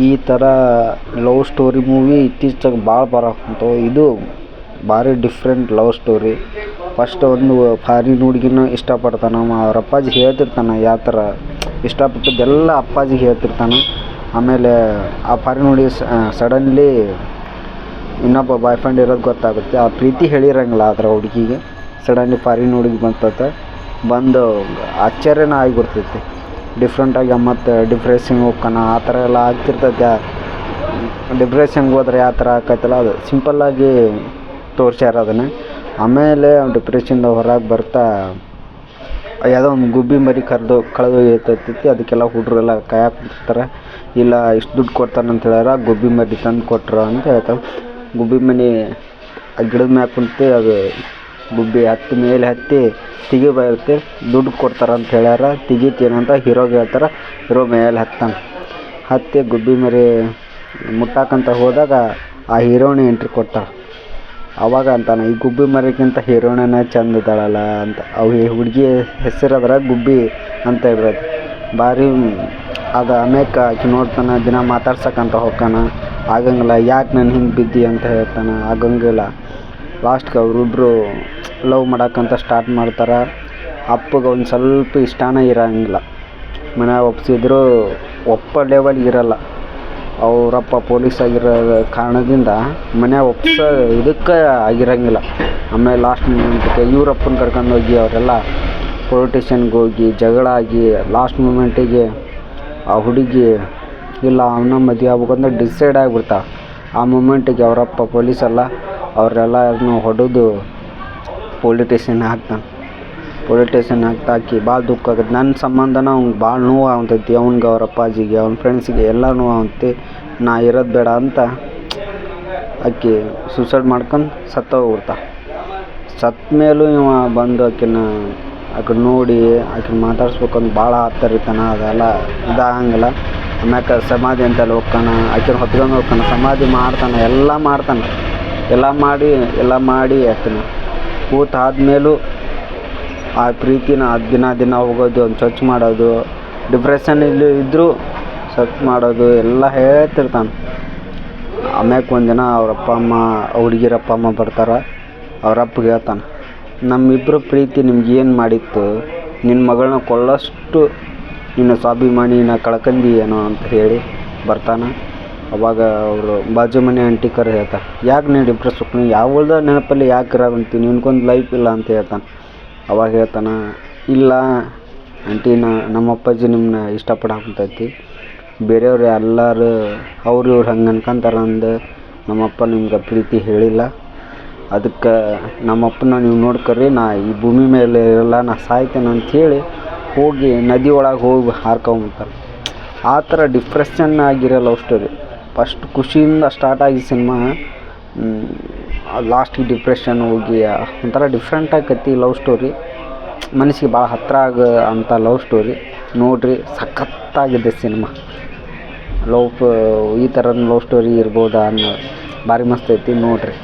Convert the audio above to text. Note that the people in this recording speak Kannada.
ಈ ಥರ ಲವ್ ಸ್ಟೋರಿ ಮೂವಿ ಇತ್ತೀಚೆಗೆ ಭಾಳ ಬರಕುಂತವು ಇದು ಭಾರಿ ಡಿಫ್ರೆಂಟ್ ಲವ್ ಸ್ಟೋರಿ. ಫಸ್ಟ್ ಒಂದು ಫಾರಿನ್ ಹುಡ್ಗಿನ ಇಷ್ಟಪಡ್ತಾನೆ, ಅವ ಅವ್ರ ಅಪ್ಪಾಜಿ ಹೇಳ್ತಿರ್ತಾನೆ ಯಾವ ಥರ ಇಷ್ಟಪಟ್ಟಿದ್ದೆಲ್ಲ ಅಪ್ಪಾಜಿ ಹೇಳ್ತಿರ್ತಾನೆ. ಆಮೇಲೆ ಆ ಫಾರಿನ್ ಹುಡುಗಿ ಸಡನ್ಲಿ ಇನ್ನೊಬ್ಬ ಬಾಯ್ ಫ್ರೆಂಡ್ ಇರೋದು ಗೊತ್ತಾಗುತ್ತೆ. ಆ ಪ್ರೀತಿ ಹೇಳಿರಂಗಿಲ್ಲ ಅದರ ಹುಡುಗಿಗೆ. ಸಡನ್ಲಿ ಫಾರಿನ್ ಹುಡುಗಿ ಬಂತತೆ ಬಂದು ಆಶ್ಚರ್ಯನೇ ಆಗಿಬಿಡ್ತೈತಿ. ಡಿಫ್ರೆಂಟಾಗಿ ಮತ್ತು ಡಿಪ್ರೆಷನ್ಗೆ ಹೋಗ್ತಾನ ಆ ಥರ ಎಲ್ಲ ಆಗ್ತಿರ್ತೈತೆ. ಡಿಪ್ರೆಷನ್ಗೆ ಹೋದ್ರೆ ಯಾವ ಥರ ಆಕೈತಲ್ಲ, ಅದು ಸಿಂಪಲ್ಲಾಗಿ ತೋರ್ಸ್ಯಾರ ಅದನ್ನು. ಆಮೇಲೆ ಡಿಪ್ರೆಷನ್ದ ಹೊರಗೆ ಬರ್ತಾ, ಯಾವುದೋ ಒಂದು ಗುಬ್ಬಿ ಮರಿ ಕರೆದು ಹೋಗ್ತೈತಿ, ಅದಕ್ಕೆಲ್ಲ ಹುಡುಗರೆಲ್ಲ ಕಾಯಕ್ಕೆ ಕುಂತಿರ್ತಾರೆ ಇಲ್ಲ, ಇಷ್ಟು ದುಡ್ಡು ಕೊಡ್ತಾನಂತ ಹೇಳ್ಯಾರ, ಗುಬ್ಬಿ ಮರಿ ತಂದು ಕೊಟ್ಟರು ಅಂತ ಹೇಳ್ತಾರೆ. ಗುಬ್ಬಿ ಮನೆ ಆ ಗಿಡದ ಮ್ಯಾಗ ಕುಂತು ಅದು ಗುಬ್ಬಿ ಹತ್ತಿ ಮೇಲೆ ಹತ್ತಿ ತೆಗಿಬರುತ್ತೆ ದುಡ್ಡು ಕೊಡ್ತಾರೆ ಅಂತ ಹೇಳ್ಯಾರ. ತೆಗಿತೀನಿ ಅಂತ ಹೀರೋಗೆ ಹೇಳ್ತಾರೆ, ಹೀರೋ ಮೇಲೆ ಹತ್ತಾನೆ. ಹತ್ತಿ ಗುಬ್ಬಿ ಮರಿ ಮುಟ್ಟಕ್ಕಂತ ಹೋದಾಗ ಆ ಹೀರೋಣಿ ಎಂಟ್ರಿ ಕೊಡ್ತಾಳೆ. ಅವಾಗ ಅಂತಾನೆ, ಈ ಗುಬ್ಬಿ ಮರಿಗಿಂತ ಹೀರೋಯಿನೇ ಚಂದ ಇದ್ದಾಳಲ್ಲ ಅಂತ. ಅವು ಈ ಹುಡುಗಿ ಅದ್ರಾಗ ಗುಬ್ಬಿ ಅಂತ ಇರ್ತೈತಿ. ಭಾರಿ, ಅದು ಅಮೇಕ ಆಕಿ ನೋಡ್ತಾನೆ, ದಿನ ಮಾತಾಡ್ಸಕ್ಕಂತ ಹೋಗ್ತಾನ. ಆಗಂಗಿಲ್ಲ, ಯಾಕೆ ನಾನು ಹಿಂಗೆ ಬಿದ್ದಿ? ಅಂತ ಹೇಳ್ತಾನೆ. ಆಗಂಗಿಲ್ಲ. ಲಾಸ್ಟ್ಗೆ ಅವರಿಬ್ರು ಲವ್ ಮಾಡಕ್ಕಂತ ಸ್ಟಾರ್ಟ್ ಮಾಡ್ತಾರೆ. ಅಪ್ಪಗೆ ಒಂದು ಸ್ವಲ್ಪ ಇಷ್ಟನೇ ಇರಂಗಿಲ್ಲ. ಮನೆ ಒಪ್ಸಿದ್ರು ಒಪ್ಪ ಲೆವೆಲ್ ಇರಲ್ಲ. ಅವರಪ್ಪ ಪೊಲೀಸ್ ಆಗಿರೋ ಕಾರಣದಿಂದ ಮನೆ ಒಪ್ಸೋ ಇದಕ್ಕೆ ಆಗಿರಂಗಿಲ್ಲ. ಆಮೇಲೆ ಲಾಸ್ಟ್ ಮೂಮೆಂಟ್ಗೆ ಇವರಪ್ಪನ ಕರ್ಕೊಂಡು ಹೋಗಿ ಅವರೆಲ್ಲ ಪೊಲಿಟಿಷನ್ಗೆ ಹೋಗಿ ಜಗಳ ಆಗಿ ಲಾಸ್ಟ್ ಮೂಮೆಂಟಿಗೆ ಆ ಹುಡುಗಿ ಇಲ್ಲ ಅವನ ಮದುವೆ ಆಗ್ಬೇಕಂದ್ರೆ ಡಿಸೈಡ್ ಆಗಿಬಿಡ್ತಾವೆ ಆ ಮೂಮೆಂಟಿಗೆ ಅವರಪ್ಪ ಪೊಲೀಸಲ್ಲ ಅವರೆಲ್ಲರನ್ನೂ ಹೊಡೆದು ಪೊಲೀಸ್ ಸ್ಟೇಷನ್ ಹಾಕ್ತಾನೆ ಹಾಕ್ತಾ ಹಾಕಿ ಭಾಳ ದುಃಖ ಆಗತ್ತೆ ನನ್ನ ಸಂಬಂಧನ ಅವ್ನಿಗೆ ಭಾಳ ನೋವು ಆಗ್ತೈತಿ. ಅವ್ನಿಗೆ ಅವ್ರ ಅಪ್ಪಾಜಿಗೆ ಅವ್ನ ಫ್ರೆಂಡ್ಸಿಗೆ ಎಲ್ಲ ನೋವು ಆಗುತ್ತೆ. ನಾ ಇರೋದು ಬೇಡ ಅಂತ ಆಕೆ ಸೂಸೈಡ್ ಮಾಡ್ಕೊಂಡು ಸತ್ತೋಗ್ಬಿಡ್ತಾಳೆ ಸತ್ತ ಮೇಲೂ ಇವ ಬಂದು ಆಕಿನ ಆಕೆ ನೋಡಿ, ಆಕಿನ ಮಾತಾಡ್ಸ್ಬೇಕಂತ ಭಾಳ ಆತರಿತಾನ. ಅದೆಲ್ಲ ಇದಾಗಂಗಿಲ್ಲ. ಆಮ್ಯಾಕ ಸಮಾಧಿ ಅಂತೆಲ್ಲ ಹೋಗ್ತಾನ. ಆಕಿನ ಹೊತ್ಕೊಂಡು ಹೋಗ್ತಾನೆ. ಸಮಾಧಿ ಮಾಡ್ತಾನೆ. ಎಲ್ಲ ಮಾಡ್ತಾನೆ. ಎಲ್ಲ ಮಾಡಿ ಎಲ್ಲ ಮಾಡಿ ಆಕಿನ ಕೂತು ಆದ್ಮೇಲೂ ಆ ಪ್ರೀತಿನ ದಿನ ದಿನ ಹೋಗೋದು ಒಂದು ಸ್ವಚ್ಛ ಮಾಡೋದು ಡಿಪ್ರೆಷನಲ್ಲಿ ಇದ್ದರೂ ಸ್ವಚ್ಛ ಮಾಡೋದು, ಎಲ್ಲ ಹೇಳ್ತಿರ್ತಾನೆ. ಆಮ್ಯಾಕ ಒಂದಿನ ಅಪ್ಪ ಅಮ್ಮ, ಹುಡುಗಿರಪ್ಪ ಅಮ್ಮ ಬರ್ತಾರೆ ಅಪ್ಪಗೆ ಹೇಳ್ತಾನೆ ನಮ್ಮಿಬ್ಬರು ಪ್ರೀತಿ ನಿಮ್ಗೆ ಏನು ಮಾಡಿತ್ತು? ನಿನ್ನ ಮಗಳನ್ನ ಕೊಳ್ಳಷ್ಟು ನಿನ್ನ ಸ್ವಾಭಿಮಾನಿನ ಕಳ್ಕಂದಿ ಏನೋ ಅಂತ ಹೇಳಿ ಬರ್ತಾನೆ. ಅವಾಗ ಅವರು ಬಾಜು ಮನೆ ಆಂಟಿ ಕರೆ ಹೇಳ್ತಾರೆ, ಯಾಕೆ ನೀನು ಡಿಪ್ರೆಸ್ ಹೋಗ್ತೀನಿ ಯಾವ್ದು ನೆನಪಲ್ಲಿ ಯಾಕೆ ಇರೋದಂತಿ ನಿನ್ಗೊಂದು ಲೈಫ್ ಇಲ್ಲ ಅಂತ ಹೇಳ್ತಾನೆ. ಅವಾಗ ಹೇಳ್ತಾನೆ, ಇಲ್ಲ ಆಂಟಿ, ನಾ ನಮ್ಮ ಅಪ್ಪಾಜಿ ನಿಮ್ಮನ್ನ ಇಷ್ಟಪಡಾಕತ್ತೈತಿ ಬೇರೆಯವ್ರು ಎಲ್ಲರೂ ಅವ್ರು ಇವ್ರು ಹಂಗೆ ಅನ್ಕೊಂತಾರೆ ಅಂದು ನಮ್ಮಪ್ಪ ನಿಮ್ಗೆ ಪ್ರೀತಿ ಹೇಳಿಲ್ಲ. ಅದಕ್ಕೆ ನಮ್ಮಪ್ಪನ ನೀವು ನೋಡ್ಕೊರಿ ನಾ ಈ ಭೂಮಿ ಮೇಲೆ ಇರಲ್ಲ, ನಾ ಸಾಯ್ತೇನೆ ಅಂಥೇಳಿ ಹೋಗಿ ನದಿ ಒಳಗೆ ಹೋಗಿ ಹಾರ್ಕೊಂಬಿಡ್ತಾರೆ ಆ ಥರ ಡಿಪ್ರೆಷನ್ ಆಗಿರೋ ಲವ್ ಸ್ಟೋರಿ ಫಸ್ಟ್ ಖುಷಿಯಿಂದ ಸ್ಟಾರ್ಟ್ ಆಗಿದ್ದ ಸಿನಿಮಾ ಲಾಸ್ಟಿಗೆ ಡಿಪ್ರೆಷನ್ ಹೋಗಿ ಒಂಥರ ಡಿಫ್ರೆಂಟ್ ಆಕೈತಿ ಲವ್ ಸ್ಟೋರಿ ಮನಸ್ಸಿಗೆ ಭಾಳ ಹತ್ತಿರ ಆಗ ಅಂಥ ಲವ್ ಸ್ಟೋರಿ ನೋಡಿರಿ, ಸಖತ್ತಾಗಿದೆ ಸಿನಿಮಾ ಲವ್ ಈ ಥರದ ಲವ್ ಸ್ಟೋರಿ ಇರ್ಬೋದಾ ಅನ್ನೋ ಭಾರಿ ಮಸ್ತ್ ಐತಿ, ನೋಡಿರಿ.